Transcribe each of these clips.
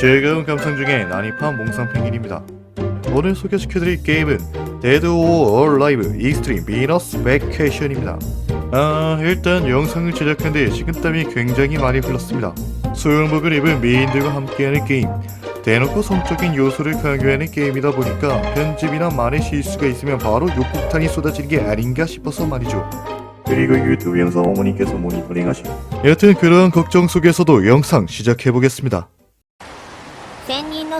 즐거운 감성 중에 난입한 몽상 펭귄입니다. 오늘 소개시켜드릴 게임은 데드 오어 얼라이브 익스트림 비너스 베케이션입니다. 아 일단 영상을 제작하는데 식은땀이 굉장히 많이 흘렀습니다. 수영복을 입은 미인들과 함께하는 게임 대놓고 성적인 요소를 강요하는 게임이다 보니까 편집이나 말의 실수가 있으면 바로 욕폭탄이 쏟아지는 게 아닌가 싶어서 말이죠. 그리고 유튜브 영상 어머니께서 모니터링 하시 여튼 그러한 걱정 속에서도 영상 시작해보겠습니다. 専任の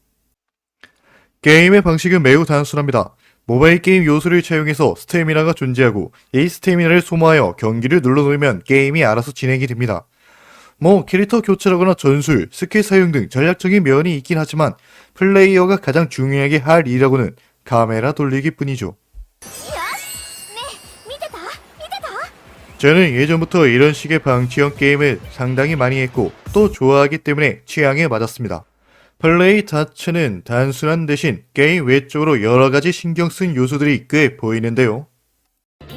게임의 방식은 매우 단순합니다. 모바일 게임 요소를 차용해서 스태미나가 존재하고 이 스태미나를 소모하여 경기를 눌러놓으면 게임이 알아서 진행이 됩니다. 뭐 캐릭터 교체라거나 전술, 스킬 사용 등 전략적인 면이 있긴 하지만 플레이어가 가장 중요하게 할 일이라고는 카메라 돌리기 뿐이죠. 저는 예전부터 이런 식의 방치형 게임을 상당히 많이 했고 또 좋아하기 때문에 취향에 맞았습니다. 플레이 자체는 단순한 대신 게임 외적으로 여러가지 신경쓴 요소들이 꽤 보이는데요.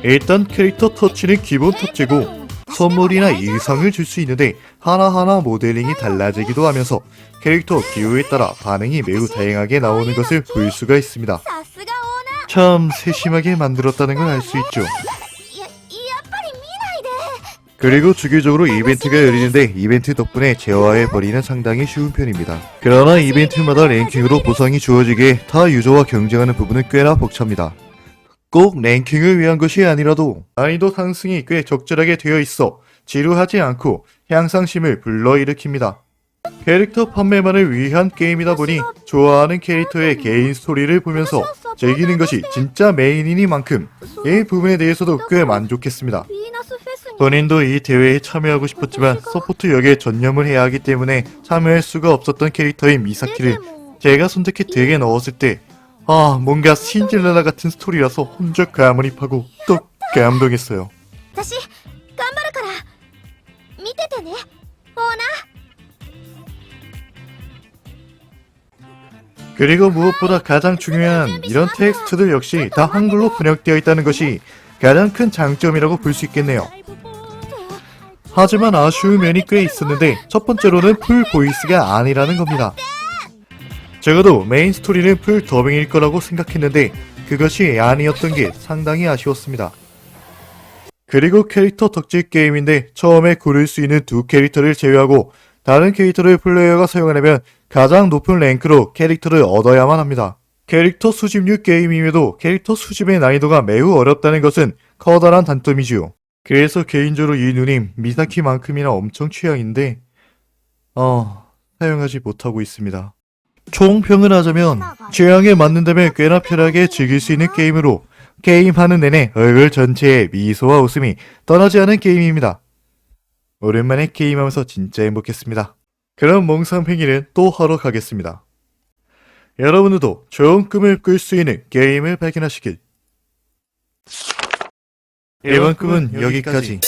일단 캐릭터 터치는 기본 터치고 선물이나 일상을 줄 수 있는데 하나하나 모델링이 달라지기도 하면서 캐릭터 기호에 따라 반응이 매우 다양하게 나오는 것을 볼 수가 있습니다. 참 세심하게 만들었다는 걸 알 수 있죠. 그리고 주기적으로 이벤트가 열리는데 이벤트 덕분에 재화의 벌이는 상당히 쉬운 편입니다. 그러나 이벤트마다 랭킹으로 보상이 주어지게 타 유저와 경쟁하는 부분은 꽤나 벅찹니다. 꼭 랭킹을 위한 것이 아니라도 난이도 상승이 꽤 적절하게 되어 있어 지루하지 않고 향상심을 불러일으킵니다. 캐릭터 판매만을 위한 게임이다 보니 좋아하는 캐릭터의 개인 스토리를 보면서 즐기는 것이 진짜 메인이니만큼 이 부분에 대해서도 꽤 만족했습니다. 본인도 이 대회에 참여하고 싶었지만 서포트 역에 전념을 해야 하기 때문에 참여할 수가 없었던 캐릭터인 미사키를 제가 선택해 대회에 넣었을 때 아, 뭔가 신질레라 같은 스토리라서 혼자 가물입하고 또 감동했어요. 다시 그리고 무엇보다 가장 중요한 이런 텍스트들 역시 다 한글로 번역되어 있다는 것이 가장 큰 장점이라고 볼 수 있겠네요. 하지만 아쉬운 면이 꽤 있었는데 첫 번째로는 풀 보이스가 아니라는 겁니다. 적어도 메인 스토리는 풀 더빙일 거라고 생각했는데 그것이 아니었던 게 상당히 아쉬웠습니다. 그리고 캐릭터 덕질 게임인데 처음에 고를 수 있는 두 캐릭터를 제외하고 다른 캐릭터를 플레이어가 사용하려면 가장 높은 랭크로 캐릭터를 얻어야만 합니다. 캐릭터 수집류 게임임에도 캐릭터 수집의 난이도가 매우 어렵다는 것은 커다란 단점이지요. 그래서 개인적으로 이 누님 미사키만큼이나 엄청 취향인데 어 사용하지 못하고 있습니다. 총평을 하자면 취향에 맞는다면 꽤나 편하게 즐길 수 있는 게임으로 게임하는 내내 얼굴 전체에 미소와 웃음이 떠나지 않은 게임입니다. 오랜만에 게임하면서 진짜 행복했습니다. 그럼 몽상팽이는 또 하러 가겠습니다. 여러분들도 좋은 꿈을 꿀 수 있는 게임을 발견하시길. 이번 꿈은 여기까지.